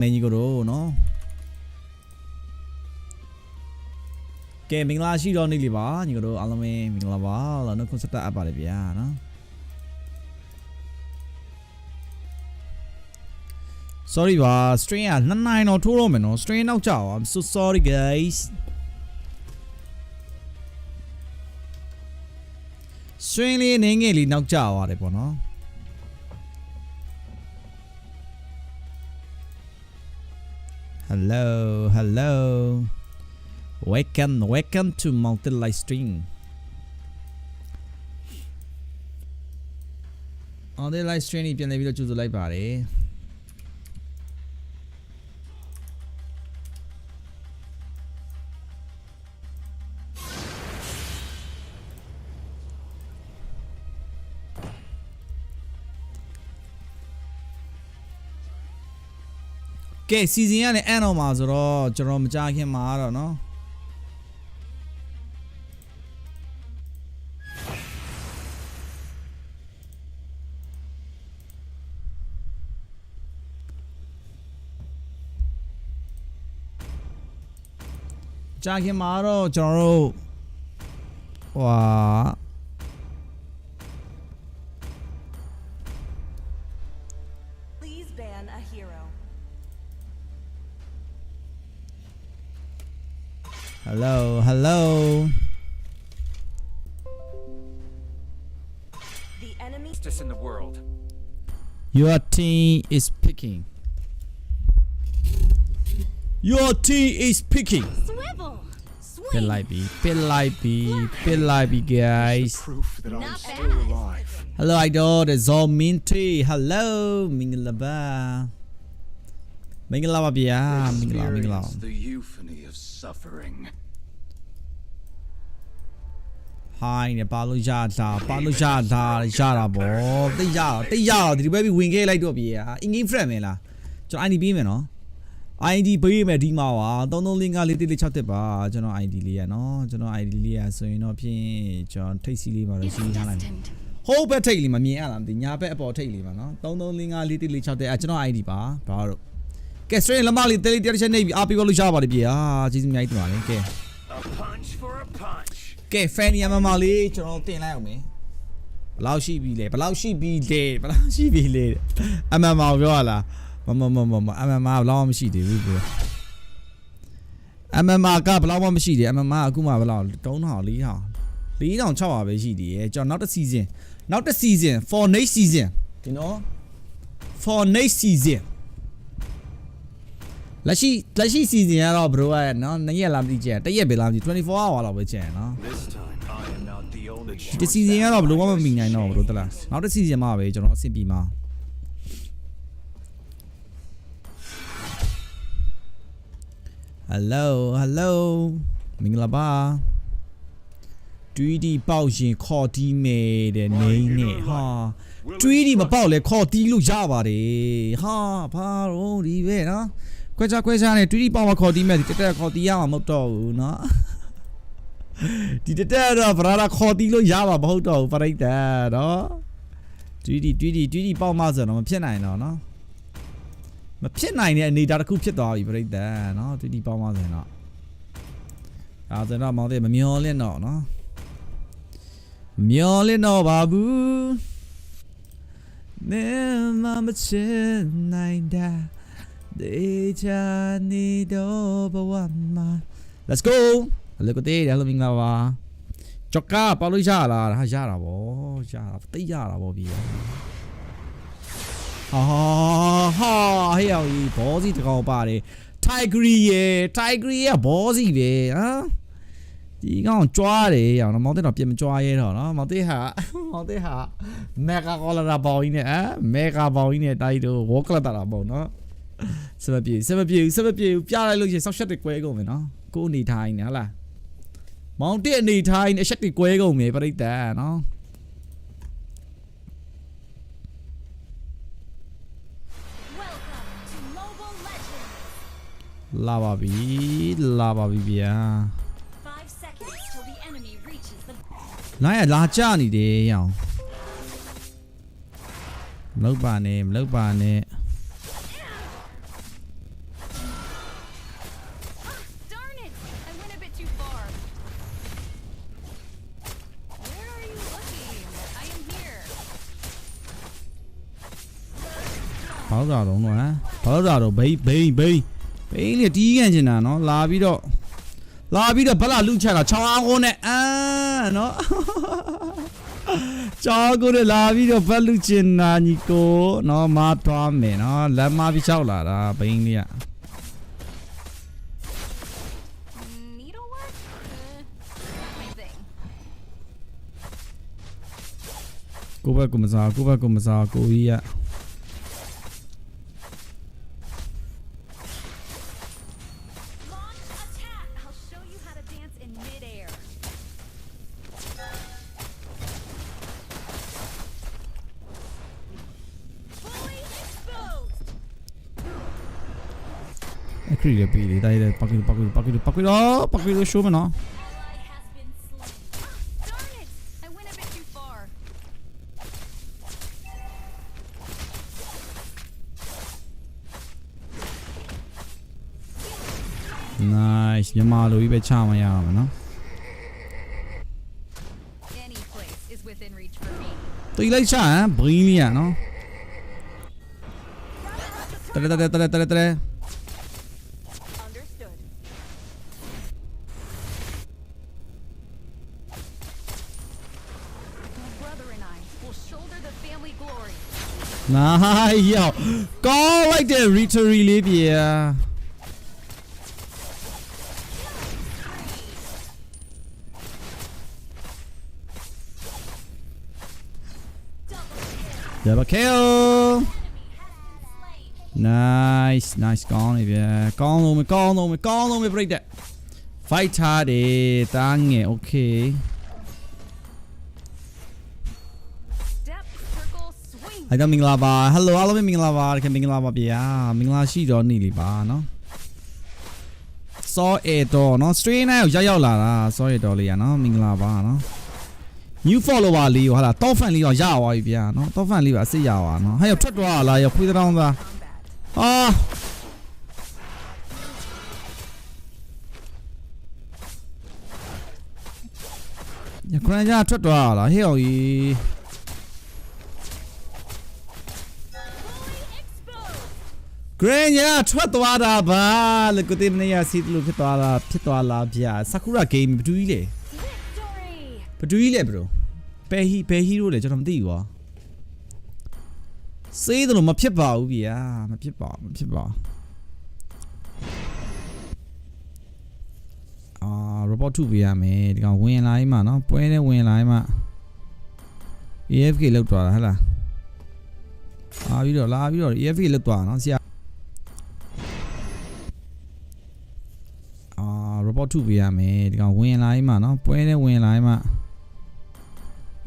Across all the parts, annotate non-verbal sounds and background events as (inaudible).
မင်းကြီးကိုတော့နော်ကဲမင်္ဂလာရှိတော့နေ့လေးပါညီကိုတို့အားလုံးပဲမင်္ဂလာပါလို့နှုတ်ခွန်းဆက်တာအပ်ပါတယ်ဗျာနော် sorry ပါ string ကနှစ်နိုင်တော့ထိုးတော့မယ်နော် string နောက်ကျအောင် I'm so sorry guys string လေးနင်းငယ်လေးနောက်ကျသွားတယ်ပေါ့နော် Hello, hello. Welcome, welcome to Mountain Live Stream. On the live stream ပြန်လည်ပြီးတော့ကြိုဆိုလိုက်ပါတယ်။ ။ ကဲစီစဉ်ရလည်းအန်တော့မှာဆိုတော့ကျွန်တော်မကြခင်မှာတော့เนาะကြာခင်မှာတော့ကျွန်တော်တို့ဟွာ hello hello The enemy justice in the world. Your team is picking. Your team is picking. swivel. ပစ်လိုက်ပြီပစ်လိုက်ပြီပစ်လိုက်ပြီ guys Proof that I'm Not still bad. alive. Hello idol the Zominty Hello မင်္ဂလာပါ မင်္ဂလာပါဗျာမင်္ဂလာမင်္ဂလာ Experience the euphony of suffering. Hi နေပါလို့ရတာပါလို့ရတာရတာဗောတိတ်ရတော့တိတ်ရတော့ဒီဘက်ပြီးဝင်ခဲ့လိုက်တော့ပြီဟာ in game friend မင်းလားကျွန်တော် ID ပေးမယ်နော် ID ပေးမယ်ဒီမှာပါ335446တက်ပါကျွန်တော် ID လေးရနော်ကျွန်တော် ID လေးရဆိုရင်တော့ဖြင့်ကျွန်တော်ထိတ်စီလေးပါလို့စီးထားလိုက်မယ်ဟုတ်ဘက်ထိတ်လေးမမြင်ရလားမသိညာဘက်အပေါ်ထိတ်လေးပါနော်335446တက်အဲကျွန်တော် ID ပါဘာလို့ ကဲ strain လမလေးတဲလေးတက်ချက်နေပြီအားပေးလို့ရပါတယ်ပြေဟာကျေးဇူးအများကြီးတင်ပါတယ်ကဲ A punch for a punch. ကဲ fan ရမမလေးကျွန်တော်တင်လိုက်အောင်မယ်ဘယ်လောက်ရှိပြီလဲဘယ်လောက်ရှိပြီလဲဘယ်လောက်ရှိပြီလဲအမမပြောရလားမမမမမအမမဘယ်လောက်မှမရှိသေးဘူးပြောအမမကဘယ်လောက်မှမရှိသေးအမမအခုမှဘယ်လောက်3000 4000 4600ပဲရှိသေးရဲ့ကျွန်တော်နောက်တစ် season နောက်တစ် season for next season ဒီနော် for next season လက်ရှိလက်ရှိ season ကတော့ bro ကနော်နှစ်ရက်လားမသိကြတရက်ပဲလားမသိ24 hour လောက်ပဲကျန်နော် This time I am not the only ဒီ season ကတော့ဘယ်လိုမှမမိနိုင်တော့ဘူး bro တလားနောက်တစ် season မှာပဲကျွန်တော်အဆင်ပြေမှာ Hello Hello မင်္ဂလာပါ 3D ပေါက်ရင်ခေါ်တီးမယ်တဲ့နေနဲ့ဟာ 3D မပေါက်လဲခေါ်တီးလို့ရပါတယ်ဟာဘာလို့ဒီပဲနော် ခွဲခြားခွဲခြားနဲ့ 3D ပေါက်မှာခေါ်တီးမယ်ဒီတက်တက်ခေါ်တီးရမှာမဟုတ်တော့ဘူးနော်ဒီတက်တက်တော့ဗရာလာခေါ်တီးလို့ရမှာမဟုတ်တော့ဘူးပြိတ္တာနော် 3D 3D 3D ပေါက်မှဆိုတော့မဖြစ်နိုင်တော့နော်မဖြစ်နိုင်တဲ့အနေအထားတစ်ခုဖြစ်သွားပြီပြိတ္တာနော် 3D ပေါက်မှဆိုရင်တော့အဲဒါဆိုတော့မောင်တဲ့မမျောလင့်တော့နော်မမျောလင့်တော့ပါဘူးနေမမချင်နိုင်တာ ဒေချာနေတော့ဘဝမှာ Let's go လေကိုတေးတယ်လို့မင်္ဂလာပါကြောက်ကပေါလို့ရလားဟာရတာဗောရတာတိတ်ရတာဗောပြီဟာဟာဟဲ့အောင်ကြီးဘောစီတကောင်ပါတယ် Tigery ရဲ့ Tigery ရဲ့ဘောစီပဲဟာဒီကောင်ကြွားတယ်ရောင်တော့မောင်တဲ့တော့ပြင်မကြွားရဲတော့နော်မောင်တဲ့ဟာမောင်တဲ့ဟာမက်ဂါကောလာရာဘောင်းကြီးနဲ့အဲမက်ဂါဘောင်းကြီးနဲ့တိုက်တော့ဝေါကလတာတာပေါ့နော် စမပြေစမပြေစမပြေပြလိုက်လို့ရှိရင်ဆောက်ရှက်တွေကွဲကုန်မယ်နော်ကိုအနေထိုင်းနေဟလားမောင်တက်အနေထိုင်းအချက်တွေကွဲကုန်မယ်ပြိတ္တာနော် Welcome to Mobile Legends. လာပါပြီလာပါပြီဗျာ Five seconds till the enemy reaches the နိုင်ရလာကြနေတယ်ရောင်မလောက်ပါနဲ့မလောက်ပါနဲ့ လို့တာတော့နော်ဟမ်ဘာလို့တာတော့ဘိဘိဘိဘိလေတီးကန်ချင်တာနော်လာပြီးတော့လာပြီးတော့ဘလာလူချတာချောင်းအားကိုနဲ့အာနော်ချောင်းကိုနဲ့လာပြီးတော့ဘတ်လူချင်တာညီကိုနော်မသွားမယ်နော်လက်မပြီးချောက်လာတာဘိန်းလေးက Needlework? Uh, not my thing. ကိုဘက်ကမစားကိုဘက်ကမစားကိုကြီးက Ally has been slain. Darn it! I went a bit too far. nice မြန်မာလိုကြီးပဲချမရအောင်နော် Any place is within reach for me. တိတ်လိုက်ချဟမ်ဘင်းလေးရနော်တရတရတရတရတရ Understood. My brother and I will shoulder the family glory. နိုင်ရောက်ကောင်းလိုက်တဲ့ retry လေးပြာ Double kill nice nice ကောင်းနေဗျာကောင်းလုံးမကောင်းလုံးမကောင်းလုံးမ break that fight ထားတယ်တားငယ် okay swing. အဲ့တော့မင်္ဂလာပါ hello အားလုံးပဲမင်္ဂလာပါတကယ်မင်္ဂလာပါဗျာမင်္ဂလာရှိတော့နေလीပါနော် saw it တော့နော် stream နဲ့ရောက်ရောက်လာတာ saw it တော့လေးရနော်မင်္ဂလာပါနော် new follower လေးရောဟာလား top fan လေးရောရသွားပြီဗျာနော် top fan လေးပါအစ်စ်ရသွားနော်ဟဲ့ရောက်ထွက်သွားလာရောက်ခွေးတောင်းသားအာညခရန်ကြထွက်သွားလာဟဲ့ရောက်ကြီး Fully exposed. Grand ညာထွက်သွားတာပါလေကိုတေမနေရစီတလို့ဖြစ်သွားတာဖြစ်သွားလားဗျာ Sakura game ဘယ်သူကြီးလဲ Victory. ဘယ်သူကြီးလဲဘရိုဘယ်ဟီဘယ်ဟီရိုလဲကျွန်တော်မသိဘူးကွာစေးတယ်လို့မဖြစ်ပါဘူးဗျာမဖြစ်ပါဘူးမဖြစ်ပါဘူးအာ report ထုတ်ပေးရမယ်ဒီကောင်ဝင်လာရင်မှနော်ပွဲနဲ့ဝင်လာရင်မှ AFK လောက်သွားတာဟဟလားအာပြီးတော့လာပြီးတော့ AFK လောက်သွားတာနော်ဆရာ report ထုတ်ပေးရမယ်ဒီကောင်ဝင်လာရင်မှနော်ပွဲနဲ့ဝင်လာရင်မှ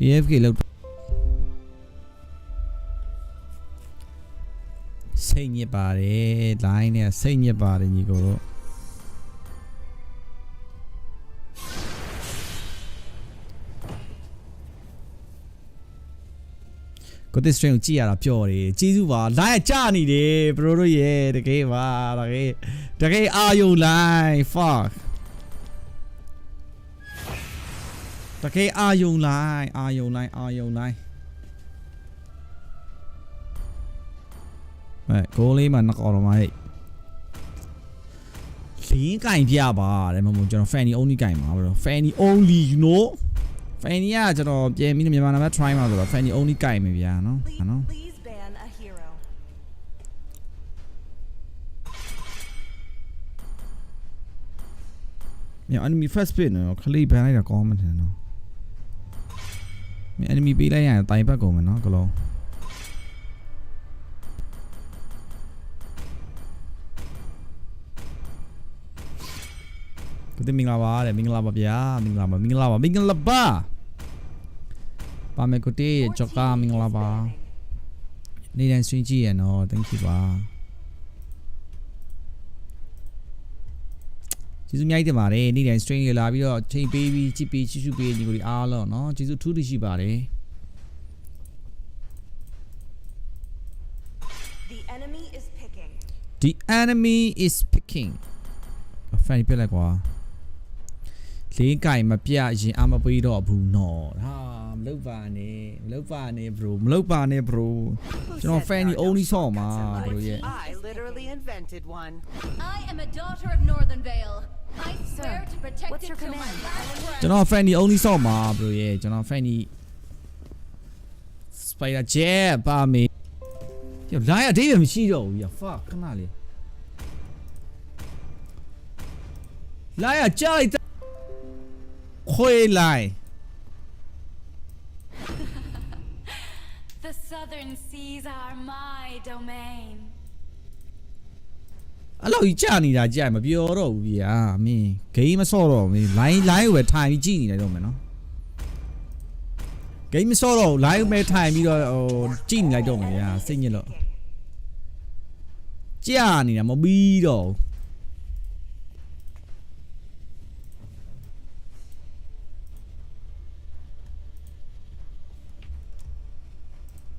AFK လောက်စိတ်ညစ်ပါတယ် line နဲ့စိတ်ညစ်ပါတယ်ညီကိုတို့ကိုတစ် stream ကိုကြည့်ရတာပျော်တယ်ကျေးဇူးပါ line ကကြာနေတယ်ဘရိုတို့ရဲ့တကယ်ပါတကယ်တကယ်အာယု line fuck တကယ်အာယုံလိုက်အာယုံလိုက်အာယုံလိုက်အဲကိုလေးမနှကောတော့မဟဲ့လင်းကင်ပြပါတဲ့မမကျွန်တော် fanny only ကင်ပါဘရော fanny only you know fanny ကကျွန်တော်ပြန်ပြီးမြန်မာနာမ try မှာဆိုတော့ fanny only ကင်မယ်ဗျာနော်ဟာနော် Please ban a hero. မြန် enemy first pit နော်ခလေးဘန်လိုက်တာကောင်းမှတယ်နော် မြန် enemy ပေးလိုက်ရရင်တိုင်ဘက်ကုန်မယ်နော်ကလုံးကိုတင်မင်္ဂလာပါတဲ့မင်္ဂလာပါဗျာမင်္ဂလာပါမင်္ဂလာပါမင်္ဂလာပါပါမယ်ကိုတေးကြောက်ကမင်္ဂလာပါနေ့တိုင်းဆွေးကြည့်ရနော် thank you ပါ ကျေးဇူးအများကြီးတင်ပါတယ်နေ့တိုင်း stream ရလာပြီးတော့ချိန်ပေးပြီးကြည့်ပေးချစ်ချူပေးညီကိုဒီအားလုံးနော်ကျေးဇူးထူးထူးရှိပါတယ် The enemy is picking. The enemy is picking ဖိုင်ပြက်လိုက်ကွာလေးကင်မပြရင်အမပေးတော့ဘူးနော်ဟာမလုပ်ပါနဲ့မလုပ်ပါနဲ့ bro မလုပ်ပါနဲ့ bro ကျွန်တော် fan ကြီး only song မှာ bro ရဲ့ I literally invented one. I am a daughter of Northern Vale. I swear to protect what's it your till my command? last breath. ကျွန်တော် fan ကြီး only song မှာ bro ရဲ့ကျွန်တော် fan ကြီး spider jet ပါမေးကျော် line အသေးပဲမရှိတော့ဘူးရ fuck ခဏလေး line ကကြားလိုက်တဲ့ခွေ line (laughs) The southern seas are my domain. အဲ့လိုကြီးကြာနေတာကြာမပြောတော့ဘူးဗျာမင်းဂိမ်းမဆော့တော့ဘူးမင်း line line ကိုပဲထိုင်ပြီးကြည့်နေလိုက်တော့မယ်နော်ဂိမ်းမဆော့တော့ဘူး line ကိုပဲထိုင်ပြီးတော့ဟိုကြည့်နေလိုက်တော့မယ်ဗျာစိတ်ညစ်လို့ Picking. ကြာနေတာမပြီးတော့ဘူး